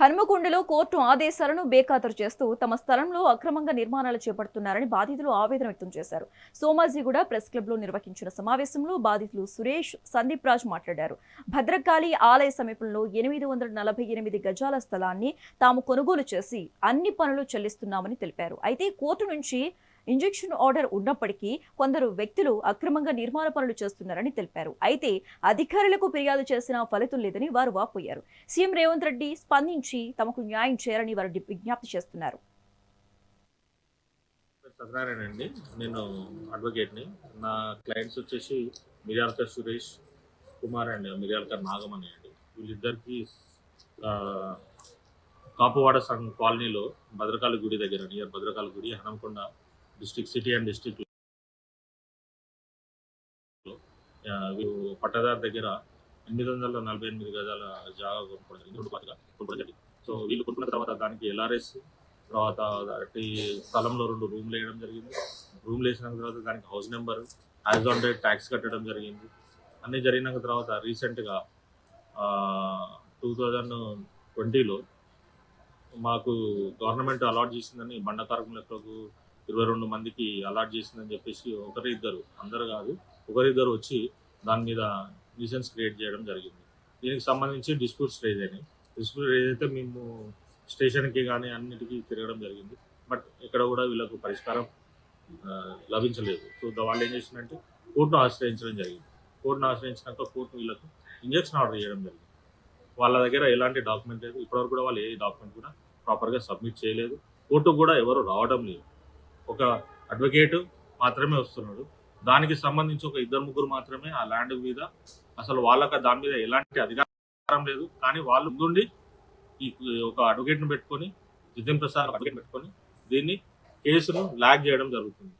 హనుమకొండలో court ఆదేశాలను బేఖాతరు చేస్తూ తమ స్థలంలో అక్రమంగా నిర్మాణాలు చేపడుతున్నారని బాధితులు ఆవేదన వ్యక్తం చేశారు. సోమాజిగూడ ప్రెస్ క్లబ్లో నిర్వహించిన సమావేశంలో బాధితులు సురేష్ సందీప్ రాజ్ మాట్లాడారు. భద్రకాళి ఆలయ సమీపంలో ఎనిమిది వందల నలభై ఎనిమిది గజాల స్థలాన్ని తాము కొనుగోలు చేసి అన్ని పనులు చెల్లిస్తున్నామని తెలిపారు. అయితే కోర్టు నుంచి ఇంజెక్షన్ ఆర్డర్ ఉన్నప్పటికీ కొందరు వ్యక్తులు అక్రమంగా నిర్మాణ పనులు చేస్తున్నారని తెలిపారు. అయితే అధికారులకు ఫిర్యాదు చేసినా ఫలితం లేదని వారు వాపోయారు. సీఎం రేవంత్ రెడ్డి స్పందించి తమకు న్యాయం చేయాలని వారు విజ్ఞప్తి చేస్తున్నారు. సత్యనారాయణ అండి. నేను అడ్వకేట్ని. నా క్లయింట్స్ వచ్చేసి మిర్యాలకర్ సురేష్ కుమార్ అండ్ మిర్యాలకర్ నాగమణి అండి. వీళ్ళిద్దరికి కాపువాడ సంఘ కాలనీలో భద్రకాళి గుడి దగ్గర నియర్ భద్రకాళి గుడి Hanamkonda district city and district pattadar దగ్గర ఎనిమిది వందల నలభై ఎనిమిది గజాల జాగా కొనుక్కోవడం జరిగింది. కొనుక్కోవడం జరిగింది. సో వీళ్ళు కొనుక్కున్న తర్వాత దానికి ఎల్ఆర్ఎస్ తర్వాత ఈ స్థలంలో రెండు రూమ్లు వేయడం జరిగింది. రూమ్లు వేసిన తర్వాత దానికి house number as on date tax కట్టడం జరిగింది. అన్నీ జరిగిన తర్వాత రీసెంట్గా టూ థౌజండ్ ట్వంటీలో మాకు గవర్నమెంట్ అలాట్ చేసిందని బండ కార్మికులకు ఇరవై రెండు మందికి అలాట్ చేసిందని చెప్పేసి ఒకరి ఇద్దరు అందరు కాదు ఒకరిద్దరు వచ్చి దాని మీద న్యూసెన్స్ క్రియేట్ చేయడం జరిగింది. దీనికి సంబంధించి డిస్ప్యూట్స్ రేజ్ అయినాయి. డిస్ప్యూట్ రేజ్ అయితే మేము స్టేషన్కి కానీ అన్నిటికీ తిరగడం జరిగింది. బట్ ఇక్కడ కూడా వీళ్ళకు పరిష్కారం లభించలేదు. సో వాళ్ళు ఏం చేసిందంటే కోర్టును ఆశ్రయించడం జరిగింది. కోర్టును ఆశ్రయించినాక కోర్టు వీళ్ళకు ఇంజక్షన్ ఆర్డర్ చేయడం జరిగింది. వాళ్ళ దగ్గర ఎలాంటి డాక్యుమెంట్ లేదు. ఇప్పటివరకు కూడా వాళ్ళు ఏ డాక్యుమెంట్ కూడా ప్రాపర్గా సబ్మిట్ చేయలేదు. కోర్టుకు కూడా ఎవరు రావడం లేదు. ఒక అడ్వకేట్ మాత్రమే వస్తున్నాడు. దానికి సంబంధించి ఒక ఇద్దరు ముగ్గురు మాత్రమే ఆ ల్యాండ్ మీద అసలు వాళ్ళకి దాని మీద ఎలాంటి అధికారం లేదు. కానీ వాళ్ళు ముందుండి ఈ ఒక అడ్వకేట్ను పెట్టుకొని జితిన్ ప్రసాద్ అడ్వకేట్ పెట్టుకొని దీన్ని కేసును లాగ్ చేయడం జరుగుతుంది.